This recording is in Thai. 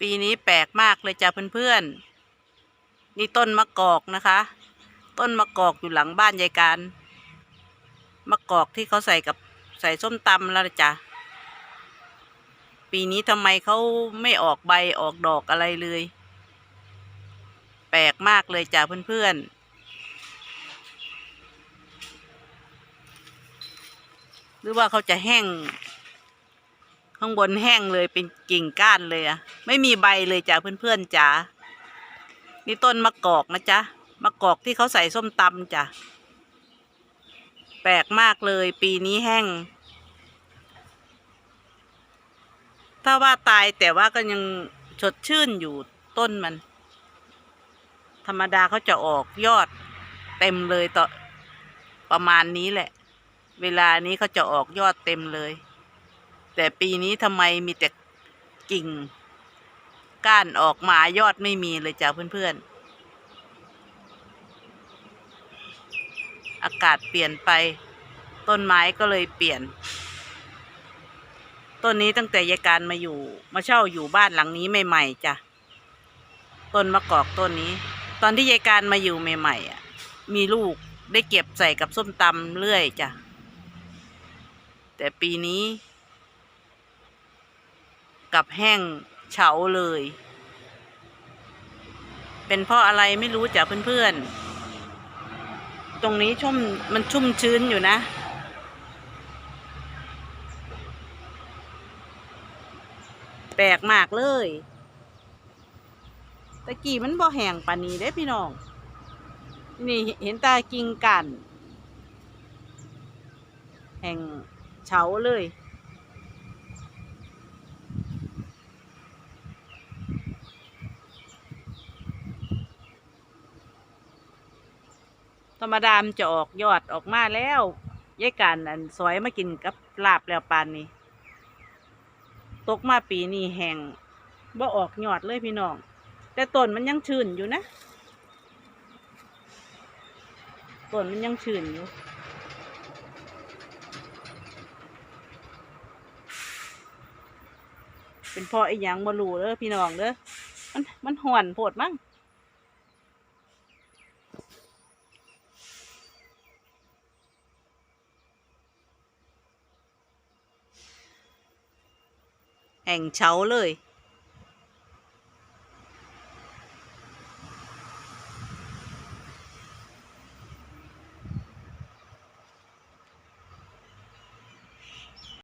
ปีนี้แปลกมากเลยจ้ะเพื่อนๆ นี่ต้นมะกอกนะคะ ต้นมะกอกอยู่หลังบ้านยายการ มะกอกที่เขาใส่กับใส่ส้มตำแล้วจ้ะ ปีนี้ทำไมเขาไม่ออกใบออกดอกอะไรเลย แปลกมากเลยจ้ะเพื่อนๆหรือว่าเขาจะแห้ง ข้างบนแห้งเลยเป็นกิ่งก้านเลยอะไม่มีใบเลยจ้ะเพื่อนๆจ๋านี่ต้นมะกอกนะจ๊ะมะกอกที่เขาใส่ส้มตำจ้ะแปลกมากเลยปีนี้แห้ง ถ้าว่าตายแต่ว่าก็ยังสดชื่นอยู่ต้นมัน ธรรมดาเขาจะออกยอดเต็มเลยต่อประมาณนี้แหละ เวลานี้เขาจะออกยอดเต็มเลย แต่ปีนี้ทำไมมีแต่กิ่ง ก้านออกมายอดไม่มีเลยจ้ะเพื่อนๆ อากาศเปลี่ยนไป ต้นไม้ก็เลยเปลี่ยน ต้นนี้ตั้งแต่ยายการมาอยู่ มาเช่าอยู่บ้านหลังนี้ใหม่ๆจ้ะต้นมะกอกต้นนี้ ตอนที่ยายการมาอยู่ใหม่ๆอะ มีลูกได้เก็บใส่กับส้มตำเรื่อยจ้ะแต่ปีนี้ กับแห้งเฉาเลย เป็นเพราะอะไรไม่รู้จ้ะเพื่อนๆ ตรงนี้ชุ่มมันชุ่มชื้นอยู่นะแปลกมากเลยตะกี้มันบ่แห้งปานนี้เด้พี่น้อง นี่เห็นตากิ่งกัน แห่งเฉาเลย ธรรมดามนจะออกยอดออกมาแล้วยายการอันซอยมากินกับลาบแล้วปานนี้ ตกมาปีนี้แห้งบ่ออกยอดเลยพี่น้อง แต่ต้นมันยังชื้นอยู่นะต้นมันยังชื้นอยู่เป็นเพราะไอ้หยังบ่รู้เด้อพี่น้องเด้อมันมันห่อนโพดมั้ง แห่งเฉาเลย